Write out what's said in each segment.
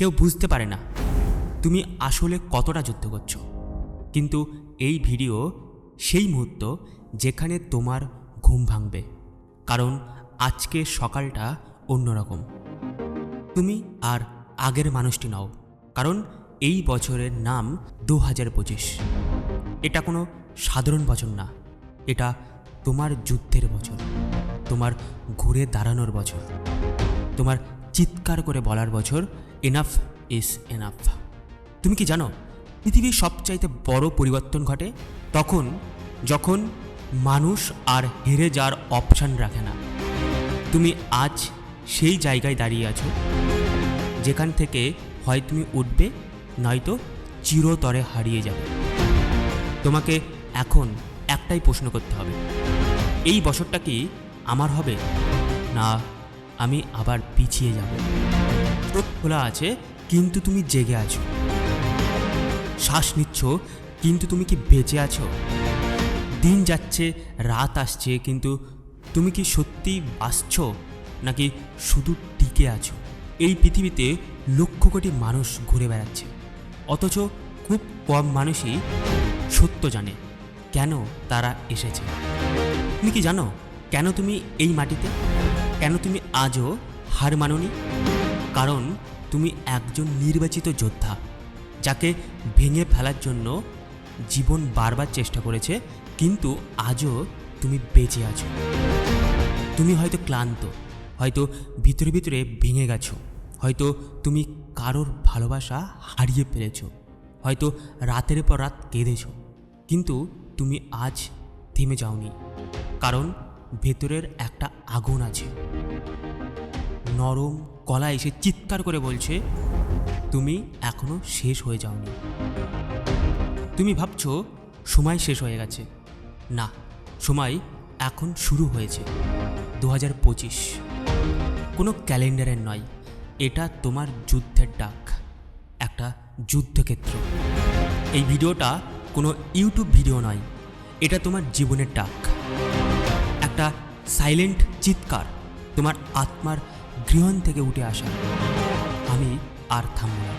কেউ বুঝতে পারে না। তুমি আসলে কতটা যুদ্ধ করছ। কিন্তু এই ভিডিও সেই মুহূর্ত যেখানে তোমার ঘুম ভাঙবে। কারণ আজকে সকালটা অন্যরকম। তুমি আর আগের মানুষটি নাও। কারণ এই বছরের নাম দু হাজার পঁচিশ। এটা কোনো সাধারণ বছর না। এটা তোমার যুদ্ধের বছর। তোমার ঘুরে দাঁড়ানোর বছর। তোমার চিৎকার করে বলার বছর। এনাফ ইজ এনাফ তুমি কি জানো, পৃথিবীর সবচাইতে বড় পরিবর্তন ঘটে তখন যখন মানুষ আর হেরে যাওয়ার অপশান রাখে না। তুমি আজ সেই জায়গায় দাঁড়িয়ে আছো, যেখান থেকে হয় তুমি উঠবে, নয়তো চিরতরে হারিয়ে যাবে। তোমাকে এখন একটাই প্রশ্ন করতে হবে, এই বছরটা কি আমার হবে, না আমি আবার পিছিয়ে যাব? চোখ খোলা আছে, কিন্তু তুমি জেগে আছো। শ্বাস নিচ্ছ, কিন্তু তুমি কি বেঁচে আছো? দিন যাচ্ছে, রাত আসছে, কিন্তু তুমি কি সত্যি বাঁচছ, নাকি শুধু টিকে আছো? এই পৃথিবীতে লক্ষ কোটি মানুষ ঘুরে বেড়াচ্ছে, অথচ খুব কম মানুষই সত্য জানে কেন তারা এসেছে। তুমি কি জানো কেন তুমি এই মাটিতে? কেন তুমি আজও হার মানোনি? কারণ তুমি একজন নির্বাচিত যোদ্ধা, যাকে ভেঙে ফেলার জন্য জীবন বারবার চেষ্টা করেছে, কিন্তু আজও তুমি বেঁচে আছো। তুমি হয়তো ক্লান্ত, হয়তো ভিতরে ভিতরে ভেঙে গেছো, হয়তো তুমি কারোর ভালোবাসা হারিয়ে ফেলেছো, হয়তো রাতের পর রাত কেঁদেছ, কিন্তু তুমি আজ থেমে যাওনি, কারণ ভেতরের একটা আগুন আছে। নরম গলা এসে চিৎকার করে বলছে, তুমি এখনও শেষ হয়ে যাওনি। তুমি ভাবছ সময় শেষ হয়ে গেছে। না, সময় এখন শুরু হয়েছে দু হাজার পঁচিশ। কোনো ক্যালেন্ডারের নয়, এটা তোমার যুদ্ধের ডাক, একটা যুদ্ধক্ষেত্র। এই ভিডিওটা কোনো ইউটিউব ভিডিও নয়, এটা তোমার জীবনের ডাক। একটা সাইলেন্ট চিৎকার তোমার আত্মার গৃহণ থেকে উঠে আসা। আমি আর থামব না।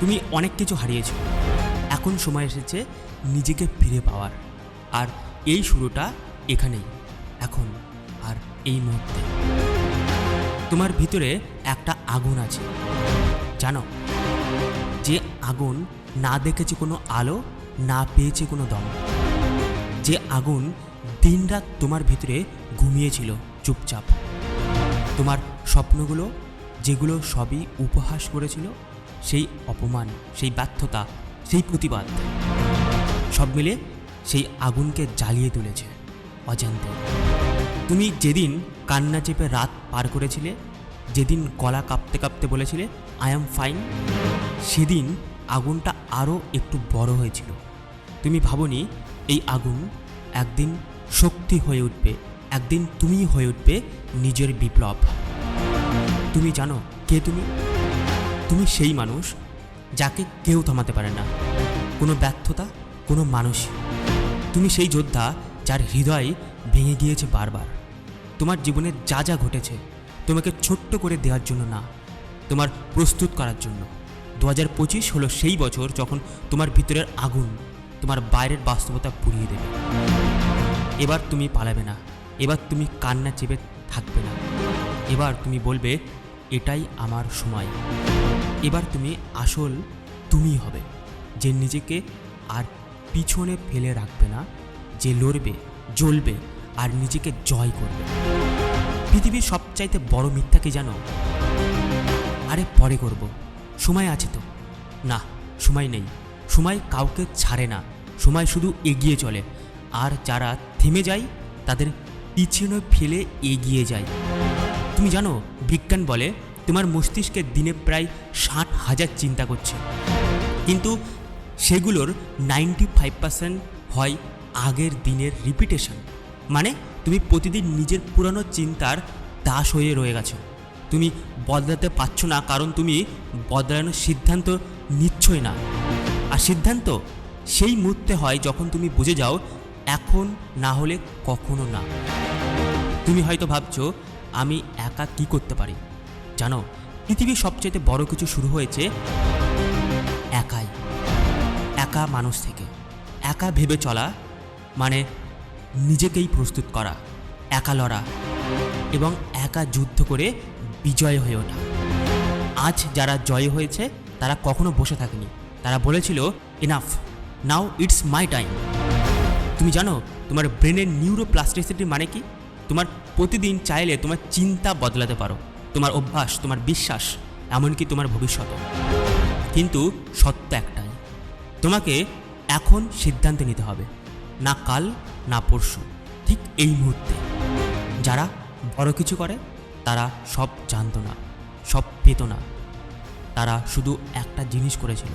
তুমি অনেক কিছু হারিয়েছ। এখন সময় এসেছে নিজেকে ফিরে পাওয়ার। আর এই শুরুটা এখানেই। এখন আর এই মুহূর্তে। তোমার ভিতরে একটা আগুন আছে। জানো? যে আগুন না দেখেছে কোনো আলো, না পেয়েছে কোনো দম। যে আগুন দিনরাত তোমার ভিতরে ঘুমিয়েছিল চুপচাপ। তোমার স্বপ্নগুলো, যেগুলো সবই উপহাস করেছিল, সেই অপমান, সেই ব্যর্থতা, সেই প্রতিবাদ, সব মিলে সেই আগুনকে জ্বালিয়ে তুলেছে অজান্তে। তুমি যেদিন কান্না চেপে রাত পার করেছিলে, যেদিন গলা কাঁপতে কাঁপতে বলেছিলে আই অ্যাম ফাইন সেদিন আগুনটা আরও একটু বড় হয়েছিল। তুমি ভাবনি, এই আগুন একদিন শক্তি হয়ে উঠবে একদিন তুমি হয়ে উঠবে নিজের বিপ্লব। তুমি জানো কে তুমি? তুমি সেই মানুষ যাকে কেউ থামাতে পারে না। কোনো ব্যর্থতা, কোনো মানুষ। তুমি সেই যোদ্ধা যার হৃদয় ভেঙে গিয়েছে বারবার। তোমার জীবনে যা যা ঘটেছে, তোমাকে ছোট্ট করে দেওয়ার জন্য না, তোমার প্রস্তুত করার জন্য। দু হাজার পঁচিশ হলো সেই বছর যখন তোমার ভিতরের আগুন তোমার বাইরের বাস্তবতা পুড়িয়ে দেবে। এবার তুমি পালাবে না। এবার তুমি কান্না চেপে থাকবে না। এবার তুমি বলবে, এটাই আমার সময়। এবার তুমি আসল তুমি হবে, যে নিজেকে আর পিছনে ফেলে রাখবে না, যে লড়বে, জ্বলবে আর নিজেকে জয় করবে। পৃথিবীর সবচাইতে বড় মিথ্যা কি জানো? আরে পরে করব। সময় আছে তো। না, সময় নেই। সময় কাউকে ছাড়ে না। সময় শুধু এগিয়ে চলে। আর যারা থেমে যায়, তাদের পিছনে ফেলে এগিয়ে যায়। তুমি জানো, বিজ্ঞান বলে তোমার মস্তিষ্কে দিনে প্রায় ষাট হাজার চিন্তা করছে। কিন্তু সেগুলোর নাইনটি ফাইভ পার্সেন্ট হয় আগের দিনের রিপিটেশন মানে তুমি প্রতিদিন নিজের পুরানো চিন্তার দাস হয়ে রয়ে গেছো। তুমি বদলাতে পারছ না, কারণ তুমি বদলানোর সিদ্ধান্ত নিচ্ছই না। আর সিদ্ধান্ত সেই মুহূর্তে হয় যখন তুমি বুঝে যাও এখন না হলে কখনো না। তুমি হয়তো ভাবছ, আমি একা কি করতে পারি? জানো, পৃথিবীর সবচেয়ে বড় কিছু শুরু হয়েছে একাই। একা মানুষ থেকে। একা ভেবে চলা মানে নিজেকেই প্রস্তুত করা, একা লড়া এবং একা যুদ্ধ করে বিজয় হয়ে ওঠা। আজ যারা জয় হয়েছে, তারা কখনো বসে থাকেনি। তারা বলেছিল enough now it's my time তুমি জানো, তোমার ব্রেনের নিউরোপ্লাস্টিসিটি মানে কি? তোমার প্রতিদিন চাইলে তোমার চিন্তা বদলাতে পারো। তোমার অভ্যাস, তোমার বিশ্বাস, এমনকি তোমার ভবিষ্যৎ কিন্তু সত্য একটাই, তোমাকে এখন সিদ্ধান্ত নিতে হবে, না কাল, না পরশু, ঠিক এই মুহূর্তে। যারা বড় কিছু করে, তারা সব জানতো না, সব পেত না। তারা শুধু একটা জিনিস করেছিল,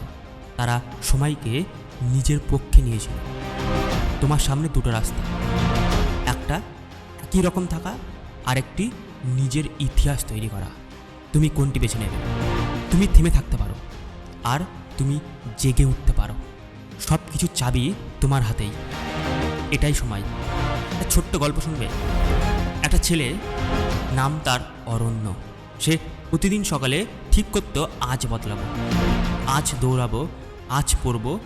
তারা সময়কে নিজের পক্ষে নিয়েছিল। তোমার সামনে দুটো রাস্তা। একটা একই রকম থাকা, আরেকটি নিজের ইতিহাস তৈরি করা। তুমি কোনটি বেছে নেবে? তুমি থেমে থাকতে পারো, আর তুমি জেগে উঠতে পারো। সব কিছু চাবি তোমার হাতেই। এটাই সময়। একটা ছোট্ট গল্প শুনবে। একটা ছেলে নাম তার অরণ্য। সে প্রতিদিন সকালে ঠিক করতো, আজ বদলাবো। আজ দৌড়াবো, আজ পড়ব,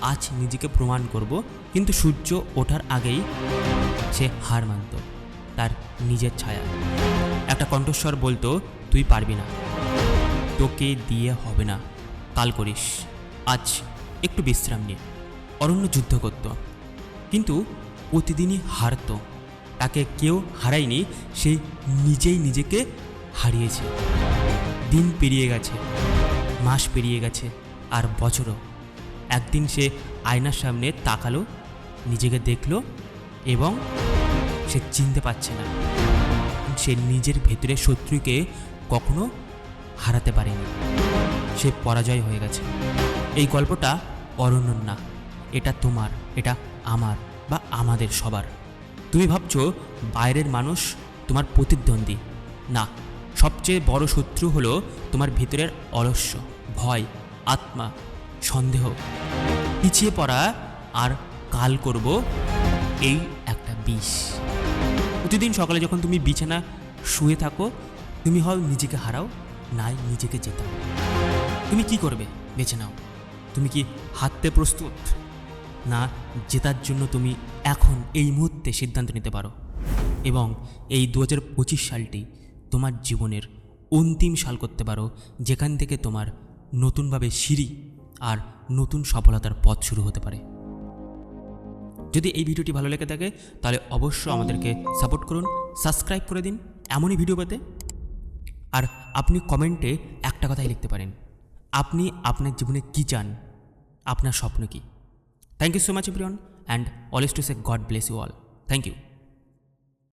আজ নিজেকে প্রমাণ করব কিন্তু সূর্য ওঠার আগেই সে হার মানত, তার নিজের ছায়া। একটা কণ্ঠস্বর বলতো, তুই পারবি না। তোকে দিয়ে হবে না। কাল করিস। আজ একটু বিশ্রাম নিয়ে অরণ্য যুদ্ধ করত, কিন্তু প্রতিদিনই হারত। তাকে কেউ হারায়নি, সে নিজেই নিজেকে হারিয়েছে। দিন পেরিয়ে গেছে, মাস পেরিয়ে গেছে, আর বছরও। একদিন সে আয়নার সামনে তাকালো নিজেকে দেখল এবং সে চিনতে পারছে না। সে নিজের ভেতরের শত্রুকে কখনো হারাতে পারেনি। সে পরাজয় হয়ে গেছে। এই গল্পটা অরণ্যর না এটা তোমার, এটা আমার বা আমাদের সবার। তুমি ভাবছ বাইরের মানুষ তোমার প্রতিদ্বন্দ্বী। না, সবচেয়ে বড় শত্রু হলো তোমার ভিতরের অলস্য, ভয়, আত্মা, সন্দেহ। পিছিয়ে পড়া আর কাল করব এই একটা বিষ। প্রতিদিন সকালে যখন তুমি বিছানা শুয়ে থাকো, তুমি হয় নিজেকে হারাও, নাই নিজেকে জেতাও। তুমি কি করবে? বেছে নাও। তুমি কি হাঁটতে প্রস্তুত? না, জেতার জন্য তুমি এখন এই মুহূর্তে সিদ্ধান্ত নিতে পারো। এবং এই দু হাজার পঁচিশ সালটি তোমার জীবনের অন্তিম সাল করতে পারো, যেখান থেকে তোমার নতুনভাবে সিঁড়ি আর নতুন সফলতার পথ শুরু হতে পারে। যদি এই ভিডিওটি ভালো লেগে থাকে, তাহলে অবশ্যই আমাদেরকে সাপোর্ট করুন সাবস্ক্রাইব করে দিন, এমনই ভিডিও পেতে। আর আপনি কমেন্টে একটা কথাই লিখতে পারেন। আপনি আপনার জীবনে কি চান? আপনার স্বপ্ন কি? Thank you so much everyone and always to say God bless you all thank you